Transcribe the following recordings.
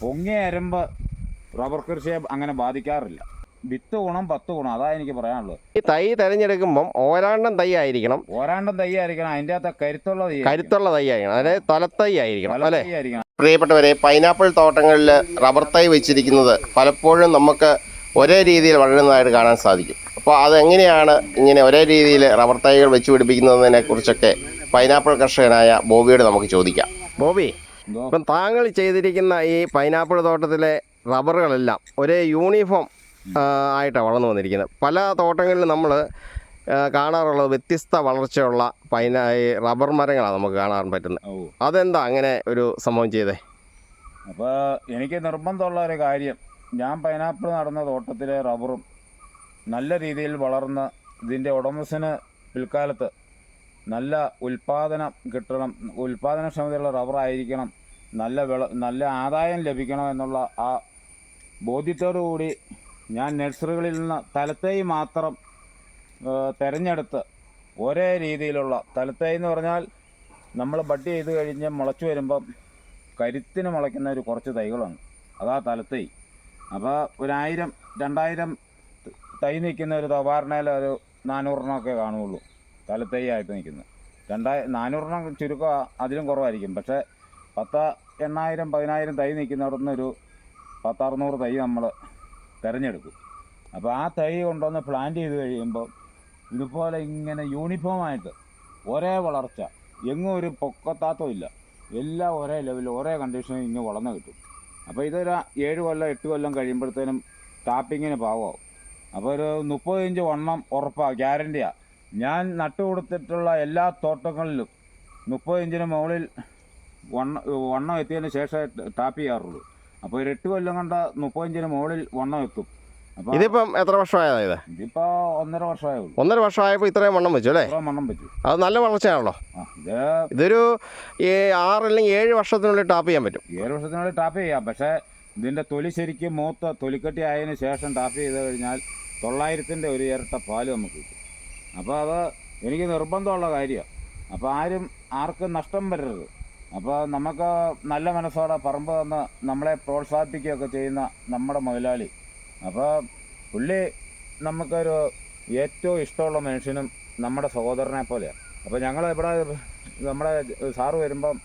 പൊങ്ങിയ അരമ്പ് rubber കൃഷിയെ അങ്ങനെ ബാധിക്കാറില്ല. വിത്ത് ഗുണം പത്ത് ഗുണം അതാ എനിക്ക് പറയാനുള്ളത്. ഈ തൈ തിരഞ്ഞെടുക്കുമ്പം ഓരാണ്ടം തൈ ആയിരിക്കണം. ഓരാണ്ടം തൈ ആയിരിക്കണം അതിന്റെ അകത്ത് കരുത്തുള്ള തൈ കരുത്തുള്ള തൈ ആയിരിക്കണം അതായത് തലത്തൈ ആയിരിക്കണം അല്ലേ? തൈ ആയിരിക്കണം. പ്രിയപ്പെട്ടവരെ പൈനാപ്പിൾ തോട്ടങ്ങളിൽ റബ്ബർ തൈ വെച്ചിരിക്കുന്നത് പലപ്പോഴും നമുക്ക് ഒരേ രീതിയിൽ വളരുന്നതായിട്ട് കാണാൻ സാധിക്കും. അപ്പോൾ അതെങ്ങനെയാണ് ഇങ്ങനെ ഒരേ രീതിയിൽ റബ്ബർ തൈകൾ വെച്ച് പിടിപ്പിക്കുന്നതിനെ കുറിച്ചൊക്കെ പൈനാപ്പിൾ കർഷകനായ ബോബിയോട് നമുക്ക് ചോദിക്കാം. ബോബി ഇപ്പം താങ്കൾ ചെയ്തിരിക്കുന്ന ഈ പൈനാപ്പിൾ തോട്ടത്തിലെ റബ്ബറുകളെല്ലാം ഒരേ യൂണിഫോം ആയിട്ടാണ് വളർന്നു വന്നിരിക്കുന്നത്. പല തോട്ടങ്ങളിലും നമ്മൾ കാണാറുള്ളത് വ്യത്യസ്ത വളർച്ചയുള്ള പൈന ഈ റബ്ബർ മരങ്ങളാണ് നമുക്ക് കാണാൻ പറ്റുന്നത്. അതെന്താ അങ്ങനെ ഒരു സംഭവം ചെയ്തേ? അപ്പോൾ എനിക്ക് നിർബന്ധമുള്ള ഒരു കാര്യം ഞാൻ പൈനാപ്പിൾ നടന്ന തോട്ടത്തിലെ റബ്ബറും നല്ല രീതിയിൽ വളർന്ന് ഇതിന്റെ ഉടമസ്ഥന് പിൽക്കാലത്ത് നല്ല ഉൽപാദനം കിട്ടണം ഉൽപാദനക്ഷമതയുള്ള റബ്ബറായിരിക്കണം നല്ല വിള നല്ല ആദായം ലഭിക്കണം എന്നുള്ള ആ ബോധ്യത്തോടു കൂടി ഞാൻ നഴ്സറികളിൽ നിന്ന് തലത്തൈ മാത്രം തിരഞ്ഞെടുത്ത് ഒരേ രീതിയിലുള്ള തലത്തൈ എന്ന് പറഞ്ഞാൽ നമ്മൾ ബഡ് ചെയ്ത് കഴിഞ്ഞ് മുളച്ചു വരുമ്പം കരുത്തിന് മുളയ്ക്കുന്ന ഒരു കുറച്ച് തൈകളാണ് അതാ തലത്തൈ അപ്പോൾ ഒരായിരം രണ്ടായിരം തൈ നിൽക്കുന്ന ഒരു തവാറിനയിൽ ഒരു നാനൂറെണ്ണമൊക്കെ കാണുള്ളൂ തലത്തൈ നിൽക്കുന്നത് രണ്ടായി നാനൂറെണ്ണം ചുരുക്കം അതിലും കുറവായിരിക്കും. പക്ഷേ പത്ത് എണ്ണായിരം പതിനായിരം തൈ നിൽക്കുന്നിടത്തുനിന്ന് ഒരു പത്തറുന്നൂറ് തൈ നമ്മൾ തിരഞ്ഞെടുക്കും. അപ്പോൾ ആ തൈ കൊണ്ടുവന്ന് പ്ലാന്റ് ചെയ്ത് കഴിയുമ്പോൾ ഇതുപോലെ ഇങ്ങനെ യൂണിഫോമായിട്ട് ഒരേ വളർച്ച എങ്ങും ഒരു പൊക്കത്താത്തവും ഇല്ല. എല്ലാം ഒരേ ലെവലിൽ ഒരേ കണ്ടീഷനിൽ ഇങ്ങ് വളർന്നു കിട്ടും. അപ്പോൾ ഇതൊരു ഏഴ് കൊല്ലം എട്ട് കൊല്ലം കഴിയുമ്പോഴത്തേനും ടാപ്പിങ്ങിന് പാവമാവും അപ്പോൾ ഒരു മുപ്പത് ഇഞ്ച് വണ്ണം ഉറപ്പാണ് ഗ്യാരണ്ടിയാണ് ഞാൻ നട്ടുകൊടുത്തിട്ടുള്ള എല്ലാ തോട്ടങ്ങളിലും മുപ്പത് ഇഞ്ചിന് മുകളിൽ വണ്ണം വണ്ണം എത്തിയതിന് ശേഷമേ ടാപ്പ് ചെയ്യാറുള്ളൂ. അപ്പോൾ ഒരു എട്ട് കൊല്ലം കണ്ട മുപ്പത് ഇഞ്ചിന് മുകളിൽ വണ്ണം എത്തും. അപ്പോൾ ഇതിപ്പം എത്ര വർഷമായതാ ഇത്? ഇതിപ്പോൾ ഒന്നര വർഷമായുള്ളൂ. ഒന്നര വർഷമായപ്പോൾ ഇത്രയും വണ്ണം വെച്ചു അല്ലേ? ഇത്ര വണ്ണം വെച്ചു. അത് നല്ല വളർച്ചയാണല്ലോ. ആ ഇത് ഇതൊരു ഈ ആറ് അല്ലെങ്കിൽ ഏഴ് വർഷത്തിനുള്ളിൽ ടാപ്പ് ചെയ്യാൻ പറ്റും. ഏഴ് വർഷത്തിനുള്ളിൽ ടാപ്പ് ചെയ്യാം. പക്ഷേ ഇതിന്റെ തൊലി ശരിക്കും മൂത്ത തൊലിക്കട്ടി ആയതിനു ശേഷം ടാപ്പ് ചെയ്ത് കഴിഞ്ഞാൽ തൊള്ളായിരത്തിന്റെ ഒരു ഇരട്ട പാൽ നമുക്ക് കിട്ടും. അപ്പോൾ അത് എനിക്ക് നിർബന്ധമുള്ള കാര്യമാണ് അപ്പോൾ ആരും ആർക്കും നഷ്ടം വരരുത്. അപ്പോൾ നമുക്ക് നല്ല മനസ്സോടെ പറമ്പ് തന്ന് നമ്മളെ പ്രോത്സാഹിപ്പിക്കുകയൊക്കെ ചെയ്യുന്ന നമ്മുടെ മുതലാളി. അപ്പോൾ പുള്ളി നമുക്കൊരു ഏറ്റവും ഇഷ്ടമുള്ള മനുഷ്യനും നമ്മുടെ സഹോദരനെ പോലെയാണ്. അപ്പോൾ ഞങ്ങൾ ഇവിടെ നമ്മുടെ സാറ് വരുമ്പം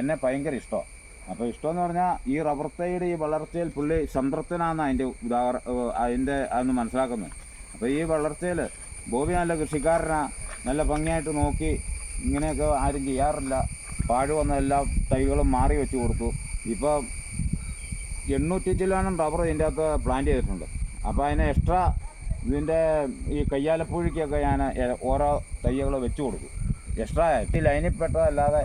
എന്നെ ഭയങ്കര ഇഷ്ടമാണ് അപ്പോൾ ഇഷ്ടമെന്ന് പറഞ്ഞാൽ ഈ റബ്ബർ തൈയുടെ ഈ വളർച്ചയിൽ പുള്ളി സംതൃപ്തനാണെന്ന് അതിന്റെ ഉദാഹരണം അതിന്റെ അതൊന്ന് മനസ്സിലാക്കുന്നത്. അപ്പോൾ ഈ വളർച്ചയിൽ ബോബി നല്ല കൃഷിക്കാരനാണ് നല്ല ഭംഗിയായിട്ട് നോക്കി ഇങ്ങനെയൊക്കെ ആരും ചെയ്യാറില്ല. പാഴ് വന്ന എല്ലാ തൈകളും മാറി വെച്ച് കൊടുത്തു. ഇപ്പോൾ എണ്ണൂറ്റി ചില്ലാനും റബ്ബർ ഇതിന്റെ അകത്ത് പ്ലാന്റ് ചെയ്തിട്ടുണ്ട്. അപ്പോൾ അതിന് എക്സ്ട്രാ ഇതിന്റെ ഈ കയ്യാലപ്പുഴിക്കൊക്കെ ഞാൻ ഓരോ തൈകൾ വെച്ച് കൊടുക്കും എക്സ്ട്രാ ഈ ലൈനിൽ പെട്ടതല്ലാതെ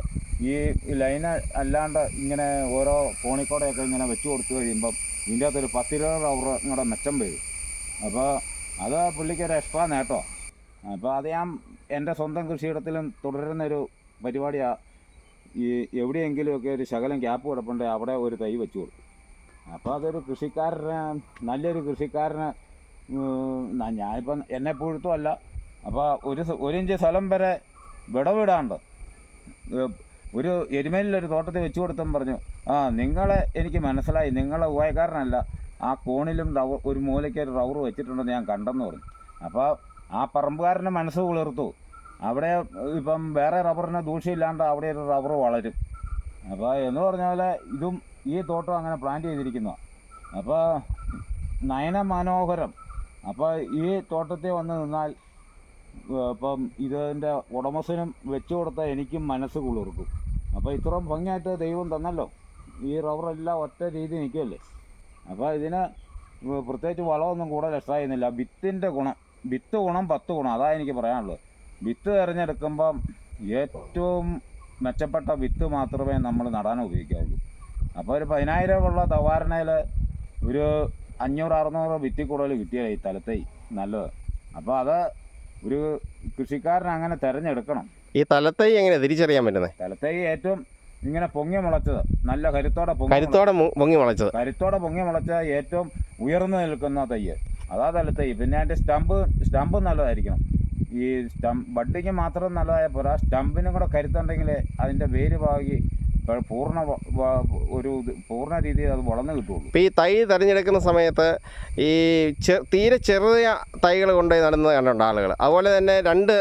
ഈ ലൈന് അല്ലാണ്ട് ഇങ്ങനെ ഓരോ കോണിക്കോടെയൊക്കെ ഇങ്ങനെ വെച്ച് കൊടുത്തു കഴിയുമ്പം ഇതിന്റെ അകത്തൊരു പത്തിരുപത് റബ്ബർ ഇങ്ങോട്ട് മെച്ചം വരും. അപ്പോൾ അത് പുള്ളിക്കൊരു എക്സ്ട്രാ നേട്ടോ അപ്പോൾ അത് ഞാൻ എന്റെ സ്വന്തം കൃഷിയിടത്തിലും തുടരുന്നൊരു പരിപാടിയാണ് ഈ എവിടെയെങ്കിലുമൊക്കെ ഒരു ശകലം ഗ്യാപ്പ് കിടപ്പുണ്ടെങ്കിൽ അവിടെ ഒരു തൈ വെച്ചു കൊടുക്കും. അപ്പോൾ അതൊരു കൃഷിക്കാരന് നല്ലൊരു കൃഷിക്കാരന് ഞാനിപ്പം എന്നെ പുഴുത്തും അല്ല. അപ്പോൾ ഒരു ഒരു സ്ഥലം വരെ വിടവിടാണ്ട് ഒരു എരുമേലിലൊരു തോട്ടത്തിൽ വെച്ചു കൊടുത്തും പറഞ്ഞു. ആ നിങ്ങളെ എനിക്ക് മനസ്സിലായി. നിങ്ങളെ ഉയക്കാരനല്ല ആ കോണിലും റവർ ഒരു മൂലയ്ക്ക് ഒരു റവറ് വെച്ചിട്ടുണ്ടെന്ന് ഞാൻ കണ്ടെന്ന് പറഞ്ഞു. അപ്പോൾ ആ പറമ്പുകാരന്റെ മനസ്സ് കുളിർത്തു. അവിടെ ഇപ്പം വേറെ റബ്ബറിന് ദൂഷ്യമില്ലാണ്ട് അവിടെ ഒരു റബ്ബർ വളരും. അപ്പോൾ എന്ന് പറഞ്ഞാൽ ഇതും ഈ തോട്ടം അങ്ങനെ പ്ലാൻ ചെയ്തിരിക്കുന്നു. അപ്പോൾ നയന മനോഹരം. അപ്പോൾ ഈ തോട്ടത്തിൽ വന്ന് നിന്നാൽ ഇപ്പം ഇതിന്റെ ഉടമസ്ഥനും വെച്ചു കൊടുത്ത എനിക്കും മനസ്സ് കുളിർക്കും. അപ്പോൾ ഇത്രയും ഭംഗിയായിട്ട് ദൈവം തന്നല്ലോ. ഈ റബ്ബറെല്ലാം ഒറ്റ രീതി നിൽക്കുമല്ലേ അപ്പോൾ ഇതിന് പ്രത്യേകിച്ച് വളമൊന്നും കൂടുതൽ എക്സ്ട്രാ ചെയ്യുന്നില്ല വിത്തിന്റെ ഗുണം വിത്ത് ഗുണം പത്ത് ഗുണം. അതാണ് എനിക്ക് പറയാനുള്ളത്. വിത്ത് തിരഞ്ഞെടുക്കുമ്പം ഏറ്റവും മെച്ചപ്പെട്ട വിത്ത് മാത്രമേ നമ്മൾ നടാൻ ഉപയോഗിക്കാവുള്ളൂ. അപ്പോൾ ഒരു പതിനായിരം ഉള്ള തവാരണയിൽ ഒരു അഞ്ഞൂറ് അറുന്നൂറ് വിത്തി കൂടുതൽ കിട്ടിയാൽ ഈ തലത്തെ നല്ലത്. അപ്പോൾ അത് ഒരു കൃഷിക്കാരൻ അങ്ങനെ തിരഞ്ഞെടുക്കണം. ഈ തലത്തൈ എങ്ങനെ തിരിച്ചറിയാൻ പറ്റുന്നത് തലത്തൈ ഏറ്റവും ഇങ്ങനെ പൊങ്ങി മുളച്ചത്. നല്ല കരുത്തോടെ. കരുത്തോടെ പൊങ്ങി മുളച്ചത്. കരുത്തോടെ പൊങ്ങി മുളച്ച ഏറ്റവും ഉയർന്നു നിൽക്കുന്ന തയ്യ്. അതാ തലത്തൈ പിന്നെ അതിന്റെ സ്റ്റമ്പ് സ്റ്റമ്പ് നല്ലതായിരിക്കണം. ഈ സ്റ്റം ബഡിങ് മാത്രം നല്ലതായ പോരാ. സ്റ്റമ്പിനും കൂടെ കരുത്തുണ്ടെങ്കിൽ അതിന്റെ വേര് പാകി പൂർണ ഒരു പൂർണ രീതിയിൽ അത് വളർന്നു കിട്ടുള്ളൂ ഇപ്പോൾ ഈ തൈ തിരഞ്ഞെടുക്കുന്ന സമയത്ത് ഈ ചെ തീരെ ചെറിയ തൈകൾ കൊണ്ടുപോയി നടുന്നത് കണ്ടുണ്ട് ആളുകൾ അതുപോലെ തന്നെ രണ്ട്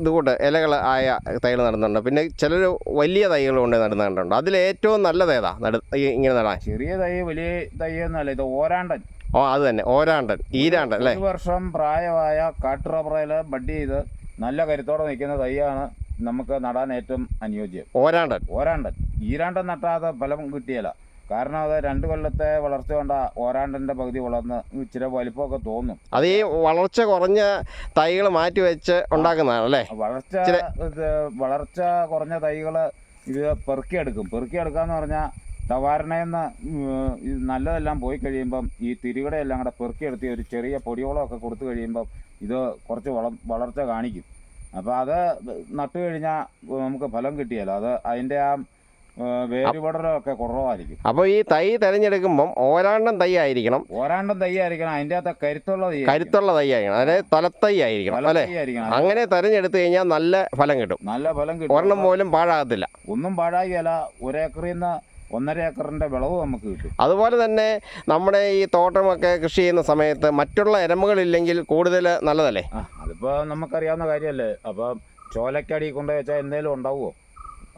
ഇതുകൂട്ട് ഇലകൾ ആയ തൈകൾ നടുന്നുണ്ട്. പിന്നെ ചിലർ വലിയ തൈകൾ കൊണ്ടുപോയി നടുന്നത് കണ്ടുണ്ട് അതിൽ ഏറ്റവും നല്ലത് ഏതാ? നട ഇങ്ങനെ നടാൻ. ചെറിയ തൈ വലിയ തൈ എന്നല്ല ഇത് ഓരാണ്ടൻ. ഓ അത് തന്നെ. ഓരാണ്ടൻ ഈരാണ്ടൻ അല്ലേ? വർഷം പ്രായമായ കാട്ടു റബ്ബറയിൽ ബഡ് ചെയ്ത് നല്ല കരുത്തോടെ നിൽക്കുന്ന തൈയാണ് നമുക്ക് നടാൻ ഏറ്റവും അനുയോജ്യം. ഓരാണ്ടൻ. ഓരാണ്ടൻ. ഈരാണ്ടൻ നട്ടാതെ ഫലം കിട്ടിയല്ല കാരണം അത് രണ്ട് കൊല്ലത്തെ വളർച്ച കൊണ്ട ഓരാണ്ടന്റെ പകുതി വളർന്ന് ഇച്ചിരി വലിപ്പമൊക്കെ തോന്നും. അത് ഈ വളർച്ച കുറഞ്ഞ തൈകൾ മാറ്റി വെച്ച് ഉണ്ടാക്കുന്നതാണ് അല്ലേ? വളർച്ച വളർച്ച കുറഞ്ഞ തൈകൾ ഇത് പെറുക്കിയെടുക്കും പെറുക്കിയെടുക്കാന്ന് പറഞ്ഞാൽ തവാരണയെന്ന് നല്ലതെല്ലാം പോയി കഴിയുമ്പം ഈ തിരികടയെല്ലാം കൂടെ പെറുക്കിയെടുത്ത് ഒരു ചെറിയ പൊടിയോളമൊക്കെ കൊടുത്തു കഴിയുമ്പം ഇത് കുറച്ച് വള വളർച്ച കാണിക്കും. അപ്പോൾ അത് നട്ടു കഴിഞ്ഞാൽ നമുക്ക് ഫലം കിട്ടിയല്ലോ. അത് അതിന്റെ ആ വേരുപടലൊക്കെ കുറവായിരിക്കും. അപ്പോൾ ഈ തൈ തിരഞ്ഞെടുക്കുമ്പം ഓരാണ്ടം തൈ ആയിരിക്കണം. ഓരാണ്ടം തൈ ആയിരിക്കണം. അതിന്റെ അകത്ത് കരുത്തുള്ള തൈ കരുത്തുള്ള തൈ ആയിരിക്കണം. അതായത് തലത്തൈ ആയിരിക്കണം അല്ലേ? അങ്ങനെ തിരഞ്ഞെടുത്തു കഴിഞ്ഞാൽ നല്ല ഫലം കിട്ടും. നല്ല ഫലം കിട്ടും. ഒരെണ്ണം പോലും പാഴാകത്തില്ല. ഒന്നും പാഴാകിയല്ല ഒരേക്കറിൽ നിന്ന് ഒന്നര ഏക്കറിന്റെ വിളവ് നമുക്ക് കിട്ടും. അതുപോലെ തന്നെ നമ്മുടെ ഈ തോട്ടമൊക്കെ കൃഷി ചെയ്യുന്ന സമയത്ത് മറ്റുള്ള എരമ്പുകളില്ലെങ്കിൽ കൂടുതൽ നല്ലതല്ലേ? ആ അതിപ്പോൾ നമുക്കറിയാവുന്ന കാര്യമല്ലേ. അപ്പം ചോലക്കടി കൊണ്ടു വെച്ചാൽ എന്തെങ്കിലും ഉണ്ടാവുമോ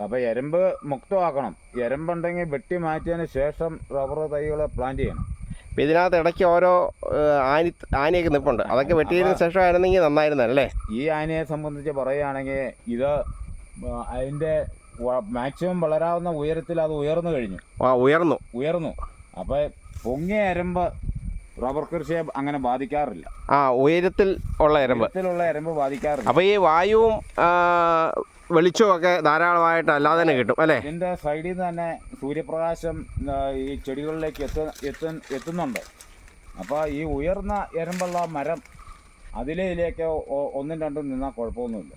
അപ്പോൾ എരമ്പ് മുക്തമാക്കണം. എരമ്പുണ്ടെങ്കിൽ വെട്ടി മാറ്റിയതിന് ശേഷം റബ്ബർ തൈകൾ പ്ലാന്റ് ചെയ്യണം. ഇപ്പം ഇതിനകത്ത് ഇടയ്ക്ക് ഓരോ ഏഹ്, ആനി ആനിയൊക്കെ നിൽപ്പുണ്ട് അതൊക്കെ വെട്ടിയതിന് ശേഷമായിരുന്നെങ്കിൽ നന്നായിരുന്നല്ലേ ഈ ആനയെ സംബന്ധിച്ച് പറയുകയാണെങ്കിൽ ഇത് അതിന്റെ മാക്സിമം വളരാവുന്ന ഉയരത്തിൽ അത് ഉയർന്നു കഴിഞ്ഞു. ആ ഉയർന്നു. ഉയർന്നു. അപ്പോൾ പൊങ്ങിയ എരമ്പ് റബ്ബർ കൃഷിയെ അങ്ങനെ ബാധിക്കാറില്ല. ആ ഉയരത്തിൽ ഉള്ള എരമ്പ്. ഉയരത്തിലുള്ള എരമ്പ് ബാധിക്കാറില്ല. അപ്പോൾ ഈ വായുവും വെളിച്ചവും ഒക്കെ ധാരാളമായിട്ട് അല്ലാതെ തന്നെ കിട്ടും അല്ലേ? ഇതിന്റെ സൈഡിൽ നിന്ന് തന്നെ സൂര്യപ്രകാശം ഈ ചെടികളിലേക്ക് എത്ത എത്ത എത്തുന്നുണ്ട്. അപ്പോൾ ഈ ഉയർന്ന എരമ്പുള്ള മരം അതിലേക്ക് ഒന്നും രണ്ടും നിന്നാൽ കുഴപ്പമൊന്നുമില്ല.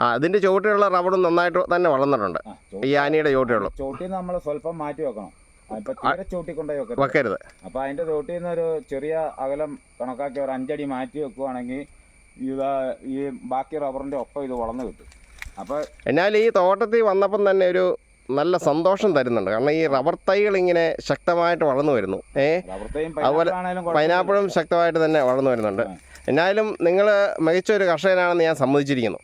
ആ അതിന്റെ ചുവട്ടിലുള്ള റബറും നന്നായിട്ട് തന്നെ വളർന്നിട്ടുണ്ട്. ഈ ആനയുടെ ചുവട്ടിലുള്ള. ചുവട്ടിൽ നമ്മൾ സ്വല്പം മാറ്റി വെക്കണം. വെക്കരുത്. അപ്പൊ അതിന്റെ ചോട്ടിൽ നിന്ന് ഒരു ചെറിയ അകലം കണക്കാക്കി ഒരു അഞ്ചടി മാറ്റി വെക്കുവാണെങ്കിൽ ഇത് ഈ ബാക്കി റബറിന്റെ ഒപ്പം ഇത് വളർന്നു കിട്ടും. അപ്പൊ എന്നാൽ ഈ തോട്ടത്തിൽ വന്നപ്പം തന്നെ ഒരു നല്ല സന്തോഷം തരുന്നുണ്ട്. കാരണം ഈ റബ്ബർ തൈകൾ ഇങ്ങനെ ശക്തമായിട്ട് വളർന്നു വരുന്നു. അതുപോലെ. പൈനാപ്പിളും ശക്തമായിട്ട് തന്നെ വളർന്നു വരുന്നുണ്ട്. എന്നാലും നിങ്ങൾ മികച്ച ഒരു കർഷകനാണെന്ന് ഞാൻ സമ്മതിച്ചിരിക്കുന്നു.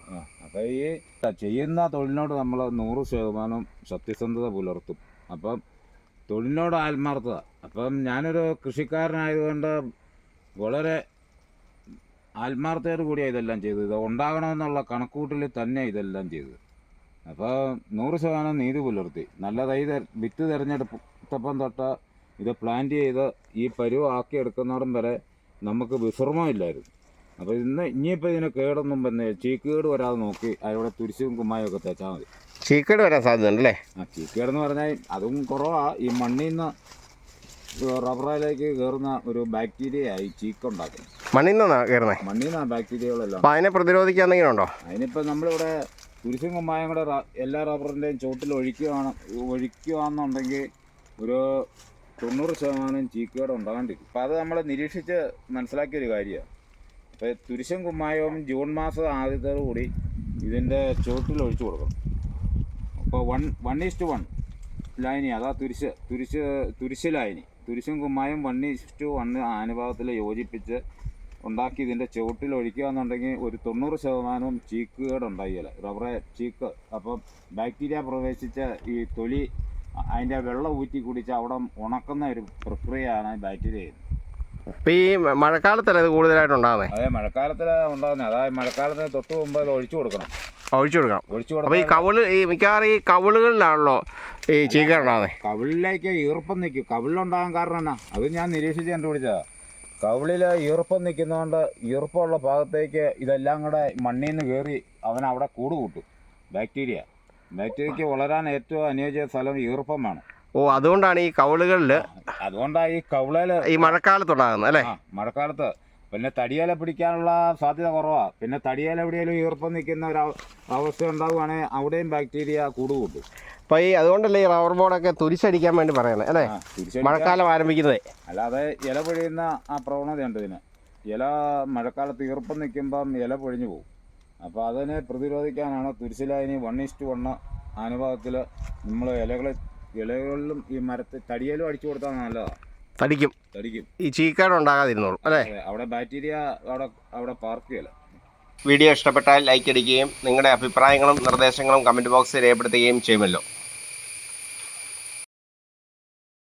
ആ, അപ്പൊ ഈ ചെയ്യുന്ന തൊഴിലിനോട് നമ്മൾ നൂറ് ശതമാനം സത്യസന്ധത പുലർത്തും. അപ്പം തൊഴിലിനോട് ആത്മാർത്ഥത. അപ്പം ഞാനൊരു കൃഷിക്കാരനായതുകൊണ്ട് വളരെ ആത്മാർത്ഥയോട് കൂടിയാണ് ഇതെല്ലാം ചെയ്തത്. ഇത് ഉണ്ടാകണമെന്നുള്ള കണക്കൂട്ടിൽ തന്നെ ഇതെല്ലാം ചെയ്തത്. അപ്പോൾ നൂറ് ശതമാനം നീതി പുലർത്തി. നല്ല തൈ വിത്ത് തിരഞ്ഞെടുത്തപ്പം തൊട്ട് ഇത് പ്ലാന്റ് ചെയ്ത് ഈ പരുവാക്കി എടുക്കുന്നിടം വരെ നമുക്ക് വിശ്രമമില്ലായിരുന്നു അപ്പോൾ ഇന്ന് ഇനിയിപ്പോൾ ഇതിന് കേടൊന്നും പിന്നെ ചീക്കേട് വരാതെ നോക്കി അതിവിടെ തുരിശും കുമ്മായൊക്കെ തേച്ചാൽ മതി. ചീക്കേട് വരാൻ സാധ്യതയുണ്ട് അല്ലേ ആ ചീക്കേടെന്ന് പറഞ്ഞാൽ അതും കുറവാണ് ഈ മണ്ണിൽ നിന്ന് റബ്ബറിലേക്ക് കയറുന്ന ഒരു ബാക്ടീരിയയായി ചീക്ക ഉണ്ടാക്കുന്നത്. മണ്ണിൽ നിന്നാണ് കയറുന്നത് മണ്ണിൽ നിന്നാണ് ബാക്ടീരിയകളെല്ലാം അപ്പോൾ അതിനെ പ്രതിരോധിക്കാൻ എന്തെങ്കിലും ഉണ്ടോ? അതിനിപ്പോൾ നമ്മളിവിടെ തുരിശും കുമ്മായം കൂടെ എല്ലാ റബ്ബറിന്റെയും ചോട്ടിൽ ഒഴിക്കുകയാണ് ഒഴിക്കുകയാണെന്നുണ്ടെങ്കിൽ ഒരു തൊണ്ണൂറ് ശതമാനം ചീക്കേട് ഉണ്ടാകാണ്ടിരിക്കും. അപ്പോൾ അത് നമ്മൾ നിരീക്ഷിച്ച് മനസ്സിലാക്കിയൊരു കാര്യമാണ്. അപ്പോൾ തുരിശൻ കുമ്മായവും ജൂൺ മാസം ആദ്യത്തോടു കൂടി ഇതിന്റെ ചുവട്ടിൽ ഒഴിച്ചു കൊടുക്കണം അപ്പോൾ one one is to one ലൈനി അതാ തുരിശ് തുരിശ് തുരിശ് ലൈനി തുരിശും കുമ്മായും വൺ ഈസ്റ്റ് വൺ അനുപാതത്തിൽ യോജിപ്പിച്ച് ഉണ്ടാക്കി ഇതിന്റെ ചുവട്ടിൽ ഒഴിക്കുക എന്നുണ്ടെങ്കിൽ ഒരു തൊണ്ണൂറ് ശതമാനവും ചീക്കുകേട് ഉണ്ടായില്ല റബ്ബറെ ചീക്ക് അപ്പം ബാക്ടീരിയ പ്രവേശിച്ച ഈ തൊലി അതിന്റെ വെള്ളം ഊറ്റി കുടിച്ച് അവിടെ ഉണക്കുന്ന ഒരു പ്രക്രിയയാണ് ബാക്ടീരിയ ചെയ്യുന്നത്. ഇപ്പം ഈ മഴക്കാലത്തല്ലേ ഇത് കൂടുതലായിട്ട് ഉണ്ടാകുന്നത് അതെ മഴക്കാലത്തിൽ ഉണ്ടാകുന്നത് അതായത് മഴക്കാലത്തിന് തൊട്ട് മുമ്പ് അത് ഒഴിച്ചു കൊടുക്കണം. ഒഴിച്ചു കൊടുക്കണം. ഒഴിച്ചു അപ്പോൾ ഈ കൊടുത്താൽ കവിൾ ഈ മിക്കവാറും ഈ കവിളുകളിലാണല്ലോ ഈ ചീക്ക ഉണ്ടാകുന്നത് കവിളിലേക്ക് ഈർപ്പം നിൽക്കും കവിളിലുണ്ടാകാൻ കാരണം എന്നാ? അത് ഞാൻ നിരീക്ഷിച്ച് കണ്ടുപിടിച്ചതാ. കവിളിൽ ഈർപ്പം നിൽക്കുന്നതുകൊണ്ട് ഈർപ്പമുള്ള ഭാഗത്തേക്ക് ഇതെല്ലാം കൂടെ മണ്ണിൽ നിന്ന് കയറി അവൻ അവിടെ കൂട് കൂട്ടും ബാക്ടീരിയ. ബാക്ടീരിയക്ക് വളരാൻ ഏറ്റവും അനുയോജ്യ സ്ഥലം ഈർപ്പം വേണം ഓ അതുകൊണ്ടാണ് ഈ കവളുകളിൽ അതുകൊണ്ടാണ് ഈ കവളയിൽ ഈ മഴക്കാലത്തുണ്ടാകുന്നത് അല്ലേ? മഴക്കാലത്ത്. പിന്നെ തടിയേല പിടിക്കാനുള്ള സാധ്യത കുറവാ. പിന്നെ തടിയേല എവിടെയെങ്കിലും ഈർപ്പം നിൽക്കുന്ന ഒരു അവ- അവസ്ഥ ഉണ്ടാവുകയാണെങ്കിൽ അവിടെയും ബാക്ടീരിയ കൂടുകൂട്ടും. അപ്പൊ അപ്പോൾ ഈ അതുകൊണ്ടല്ലേ ഈ റബ്ബർ ബോർഡൊക്കെ തുരിശടിക്കാൻ വേണ്ടി പറയുന്നത് അല്ലേ? മഴക്കാലം ആരംഭിക്കുന്നത്. അല്ലാതെ ഇല പൊഴിയുന്ന ആ പ്രവണതയുണ്ട് ഇതിന്. ഇല മഴക്കാലത്ത് ഈർപ്പം നിൽക്കുമ്പം ഇല പൊഴിഞ്ഞു പോകും. അപ്പോൾ അതിനെ പ്രതിരോധിക്കാനാണ് തുരിശിലായനി വൺ ഇസ്റ്റ് വണ്ണ് അനുഭവത്തിൽ നമ്മൾ ഇലകൾ ഇലകളിലും ഈ മരത്തെ തടിയേലും അടിച്ചു കൊടുത്താൽ നല്ലതാണ് തടിക്കും. തടിക്കും. ഈ ചീക്കാട് ഉണ്ടാകാതിരുന്നോളും അല്ലേ? അവിടെ ബാക്ടീരിയ അവിടെ അവിടെ പാർക്ക് ചെയ്യല. വീഡിയോ ഇഷ്ടപ്പെട്ടാൽ ലൈക്ക് അടിക്കുകയും നിങ്ങളുടെ അഭിപ്രായങ്ങളും നിർദ്ദേശങ്ങളും കമന്റ് ബോക്സിൽ രേഖപ്പെടുത്തുകയും ചെയ്യുമല്ലോ.